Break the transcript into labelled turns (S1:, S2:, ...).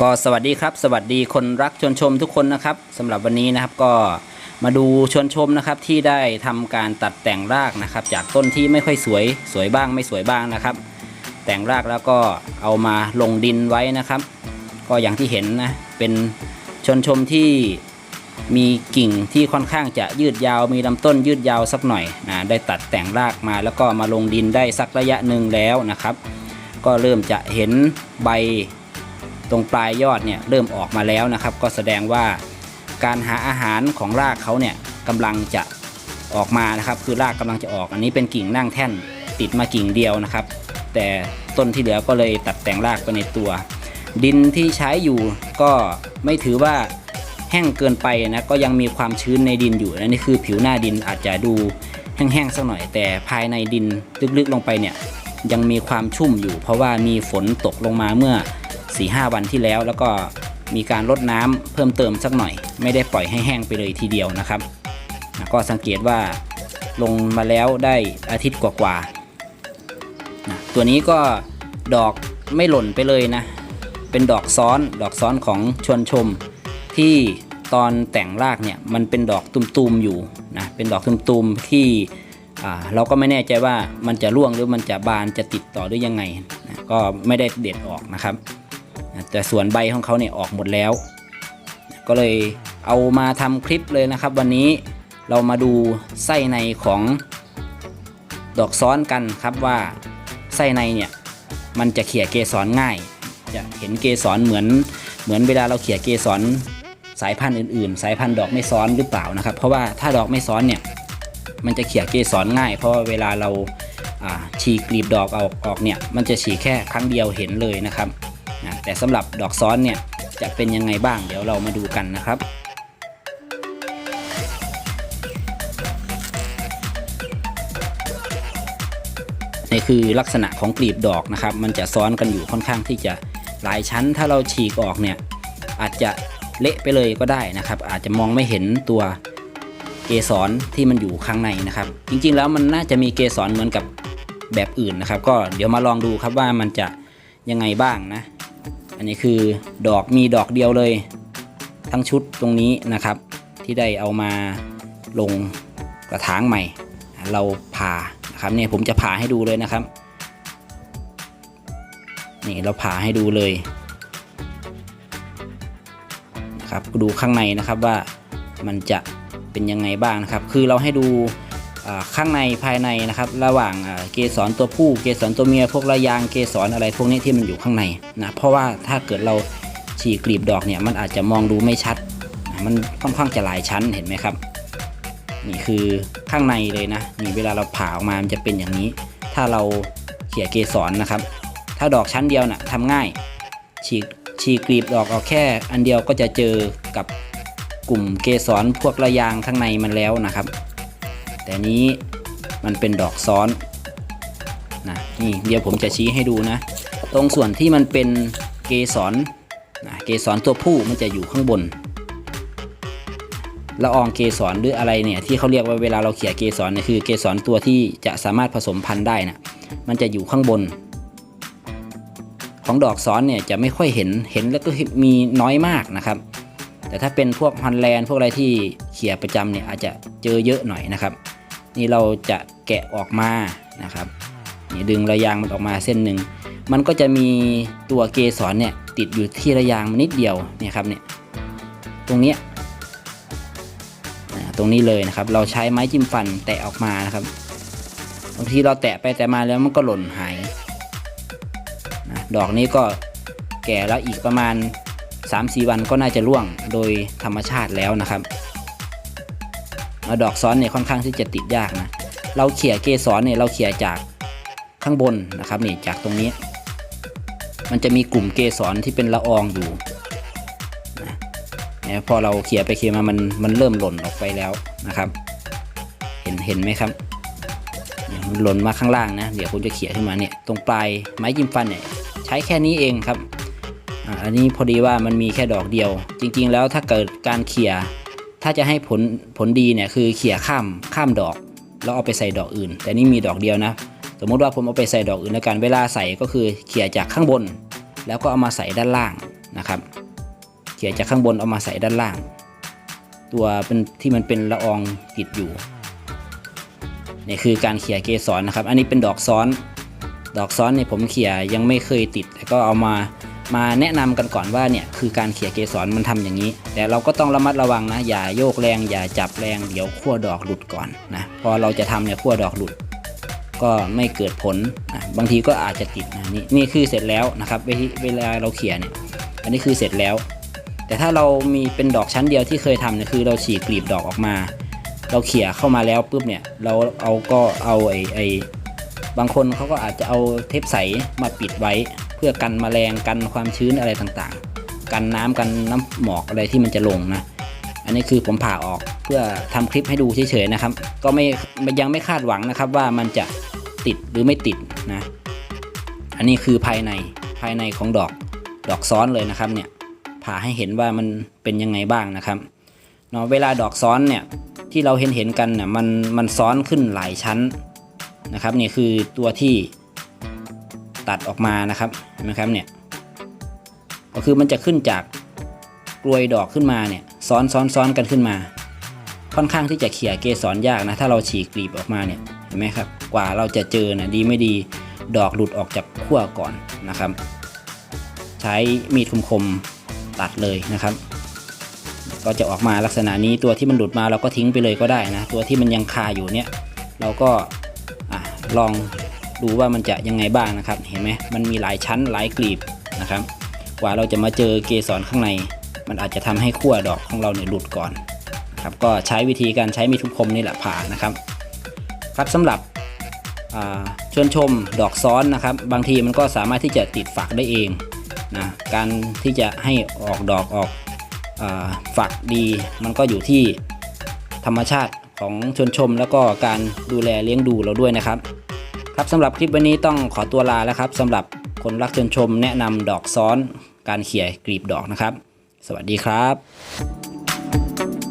S1: ก็สวัสดีครับ สวัสดีคนรักชวนชมทุกคนนะครับสำหรับวันนี้นะครับก็มาดูชวนชมนะครับที่ได้ทำการตัดแต่งรากนะครับ จากต้นที่ไม่ค่อยสวยสวยบ้างไม่สวยบ้างนะครับ แต่งรากแล้วก็เอามาลงดินไว้นะครับ ก็อย่างที่เห็นนะเป็นชนชมที่มีกิ่งที่ค่อนข้างจะยืดยาว มีลำต้นยืดยาวสักหน่อยนะได้ตัดแต่งรากมาแล้วก็มาลงดินได้สักระยะหนึ่งแล้วนะครับ ก็เริ่มจะเห็นใบ ตรงปลายยอดเนี่ยเริ่มออกมาแล้วนะครับ ก็แสดงว่าการหาอาหารของรากเขาเนี่ยกำลังจะออกมานะครับ คือรากกำลังจะออกอันนี้เป็นกิ่งนั่งแท่นติดมากิ่งเดียวนะครับ แต่ต้นที่เหลือก็เลยตัดแต่งรากไปในตัว ดินที่ใช้อยู่ก็ไม่ถือว่าแห้งเกินไปนะก็ยังมีความชื้นในดินอยู่นะนี่คือผิวหน้าดินอาจจะดูแห้งๆสักหน่อย แต่ภายในดินลึกๆลงไปเนี่ยยังมีความชุ่มอยู่ เพราะว่ามีฝนตกลงมาเมื่อ 4-5 วันที่แล้ว แล้วก็มีการลดน้ำเพิ่มเติมสักหน่อย ไม่ได้ปล่อยให้แห้งไปเลยทีเดียวนะครับ ก็สังเกตว่าลงมาแล้วได้อาทิตย์กว่าๆตัวนี้ก็ดอกไม่หล่นไปเลยนะ เป็นดอกซ้อนดอกซ้อนของชวนชม ที่ตอนแต่งรากเนี่ยมันเป็นดอกตุมๆอยู่นะเป็นดอกตุมๆที่เราก็ไม่แน่ใจว่ามันจะร่วงหรือมันจะบานจะติดต่อหรือยังไงนะก็ไม่ได้เด็ดออกนะครับ แต่ส่วนใบของเขาเนี่ยออกหมดแล้ว ก็เลยเอามาทำคลิปเลยนะครับ วันนี้เรามาดูไส้ในของดอกซ้อนกันครับว่าไส้ในเนี่ยมันจะเขี่ยเกสรง่าย จะเห็นเกสรเหมือนเหมือนเวลาเราเขี่ยเกสรสายพันธุ์อื่นๆ สายพันธุ์ดอกไม่ซ้อนหรือเปล่านะครับ เพราะว่าถ้าดอกไม่ซ้อนเนี่ยมันจะเขี่ยเกสรง่าย เพราะว่าเวลาเราฉีกกลีบดอกเอาออกเนี่ยมันจะฉีกแค่ครั้งเดียวเห็นเลยนะครับ นะแต่สำหรับดอกซ้อนเนี่ยจะเป็นยังไงบ้างเดี๋ยวเรามาดูกันนะครับนี่คือลักษณะของกลีบดอกนะครับ มันจะซ้อนกันอยู่ค่อนข้างที่จะหลายชั้น ถ้าเราฉีกออกเนี่ยอาจจะเละไปเลยก็ได้นะครับ อาจจะมองไม่เห็นตัวเกสรที่มันอยู่ข้างในนะครับ จริงๆแล้วมันน่าจะมีเกสรเหมือนกับแบบอื่นนะครับ ก็เดี๋ยวมาลองดูครับว่ามันจะยังไงบ้างนะ นนี้คือดอกมีดอกเดียวเลย ทั้งชุดตรงนี้นะครับ ที่ได้เอามาลงกระถางใหม่ เราผ่านะครับเนี่ยผมจะผ่าให้ดูเลยนะครับนี่เราผ่าให้ดูเลยนะครับดูข้างในนะครับว่ามันจะเป็นยังไงบ้างนะครับ คือเราให้ดู ข้างในภายในนะครับ ระหว่างเกสรตัวผู้เกสรตัวเมียพวกระยางเกสรอะไรพวกนี้ที่มันอยู่ข้างในนะเพราะว่าถ้าเกิดเราฉีกกลีบดอกเนี่ยมันอาจจะมองดูไม่ชัด มันค่อนข้างจะหลายชั้นเห็นไหมครับนี่คือข้างในเลยนะนี่เวลาเราผ่าออกมามันจะเป็นอย่างนี้ ถ้าเราเขี่ยเกสรนะครับ ถ้าดอกชั้นเดียวนะ่ะทำง่ายฉีกฉีกกลีบดอกออกแค่ อันเดียวก็จะเจอกับกลุ่มเกสรพวกระยางข้างในมันแล้วนะครับ แต่นี้มันเป็นดอกซ้อนนะนี่เดี๋ยวผมจะชี้ให้ดูนะ ตรงส่วนที่มันเป็นเกสรนะเกสรตัวผู้มันจะอยู่ข้างบนละอองเกสรหรืออะไรเนี่ยที่เขาเรียกว่าเวลาเราเขี่ยเกสรเนี่ยคือเกสรตัวที่จะสามารถผสมพันธุ์ได้นะมันจะอยู่ข้างบน ของดอกซ้อนเนี่ยจะไม่ค่อยเห็นเห็นแล้วก็มีน้อยมากนะครับ แต่ถ้าเป็นพวกฮอนแลนด์พวกอะไรที่เขี่ยประจำเนี่ยอาจจะเจอเยอะหน่อยนะครับ นี่เราจะแกะออกมานะครับนี่ดึงระยางมันออกมาเส้นหนึ่งมันก็จะมีตัวเกสรเนี่ยติดอยู่ที่ระยางนิดเดียวเนี่ยครับเนี่ยตรงนี้ตรงนี้เลยนะครับ เราใช้ไม้จิ้มฟันแตะออกมานะครับบางทีเราแตะไปแตะมาแล้วมันก็หล่นหายนะดอกนี้ก็แก่แล้วอีกประมาณ 3-4 วันก็น่าจะร่วงโดยธรรมชาติแล้วนะครับ ดอกซ้อนเนี่ยค่อนข้างที่จะติดยากนะ เราเขี่ยเกสรเนี่ยเราเขี่ยจากข้างบนนะครับนี่จากตรงนี้ มันจะมีกลุ่มเกสรที่เป็นละอองอยู่นี่ยพอเราเขี่ยไปเขี่ยมามันมันเริ่มหล่นออกไปแล้วนะครับ เห็นเห็นไหมครับมันหล่นมาข้างล่างนะเดี๋ยวผมจะเขี่ยขึ้นมาเนี่ยตรงปลายไม้จิ้มฟันเนี่ยใช้แค่นี้เองครับอันนี้พอดีว่ามันมีแค่ดอกเดียว จริง ๆ แล้วถ้าเกิดการเขี่ย ถ้าจะให้ผลผลดีเนี่ยคือเขี่ยข้ามข้ามดอก แล้วเอาไปใส่ดอกอื่น แต่นี่มีดอกเดียวนะ สมมติว่าผมเอาไปใส่ดอกอื่นแล้วกันเวลาใส่ก็คือเขี่ยจากข้างบน แล้วก็เอามาใส่ด้านล่างนะครับ เขี่ยจากข้างบนเอามาใส่ด้านล่าง ตัวเป็นที่มันเป็นละอองติดอยู่นี่คือการเขี่ยเกสรนะครับ อันนี้เป็นดอกซ้อน ดอกซ้อนเนี่ยผมเขี่ยยังไม่เคยติดแต่ก็เอามา มาแนะนำกันก่อนว่าเนี่ยคือการเขี่ยเกสรมันทำอย่างนี้ แต่เราก็ต้องระมัดระวังนะ อย่าโยกแรง อย่าจับแรงเดี๋ยวขั้วดอกหลุดก่อนนะพอเราจะทำเนี่ยขั้วดอกหลุด ก็ไม่เกิดผลนะบางทีก็อาจจะติดนะนี่นี่คือเสร็จแล้วนะครับเวลาเราเขี่ยเนี่ยอันนี้คือเสร็จแล้ว แต่ถ้าเรามีเป็นดอกชั้นเดียวที่เคยทำเนี่ยคือเราฉีกกลีบดอกออกมา เราเขี่ยเข้ามาแล้วปุ๊บเนี่ยเราเอาก็เอาไอ้ไอ้บางคนเขาก็อาจจะเอาเทปใสมาปิดไว้ พื่อกันแมลงกันความชื้นอะไรต่างๆ กันน้ำกันน้ำหมอกอะไรที่มันจะลงนะ อันนี้คือผมผ่าออกเพื่อทำคลิปให้ดูเฉยๆนะครับ ก็ไม่ยังไม่คาดหวังนะครับว่ามันจะติดหรือไม่ติดนะ อันนี้คือภายในภายในของดอกดอกซ้อนเลยนะครับเนี่ยผ่าให้เห็นว่ามันเป็นยังไงบ้างนะครับเนาะเวลาดอกซ้อนเนี่ยที่เราเห็นเห็นกันเนี่ยมันมันซ้อนขึ้นหลายชั้นนะครับนี่คือตัวที่ ตัดออกมานะครับเห็นไหมครับเนี่ยก็คือมันจะขึ้นจากกลวยดอกขึ้นมาเนี่ยซ้อนซ้อนซ้อนกันขึ้นมา ค่อนข้างที่จะเขี่ยเกสรยากนะ ถ้าเราฉีกกลีบออกมาเนี่ยเห็นไหมครับกว่าเราจะเจอนะดีไม่ดีดอกหลุดออกจากขั้วก่อนนะครับ ใช้มีดคมๆตัดเลยนะครับ ก็จะออกมาลักษณะนี้ตัวที่มันหลุดมาเราก็ทิ้งไปเลยก็ได้นะ ตัวที่มันยังคาอยู่เนี่ย เราก็อลอง ดูว่ามันจะยังไงบ้างนะครับ เห็นไหมมันมีหลายชั้นหลายกลีบนะครับ กว่าเราจะมาเจอเกสรข้างใน มันอาจจะทำให้ขั้วดอกของเราเนี่ยหลุดก่อนครับก็ใช้วิธีการใช้มีดคมนี่แหละผ่านะครับ ครับสำหรับชวนชมดอกซ้อนนะครับ บางทีมันก็สามารถที่จะติดฝักได้เองนะการที่จะให้ออกดอกออกอฝักดีมันก็อยู่ที่ธรรมชาติของชวนชม แล้วก็การดูแลเลี้ยงดูเราด้วยนะครับ ครับสำหรับคลิปวันนี้ต้องขอตัวลาแล้วครับสำหรับคนรักชนชมแนะนำดอกซ้อนการเขี่ยกลีบดอกนะครับ สวัสดีครับ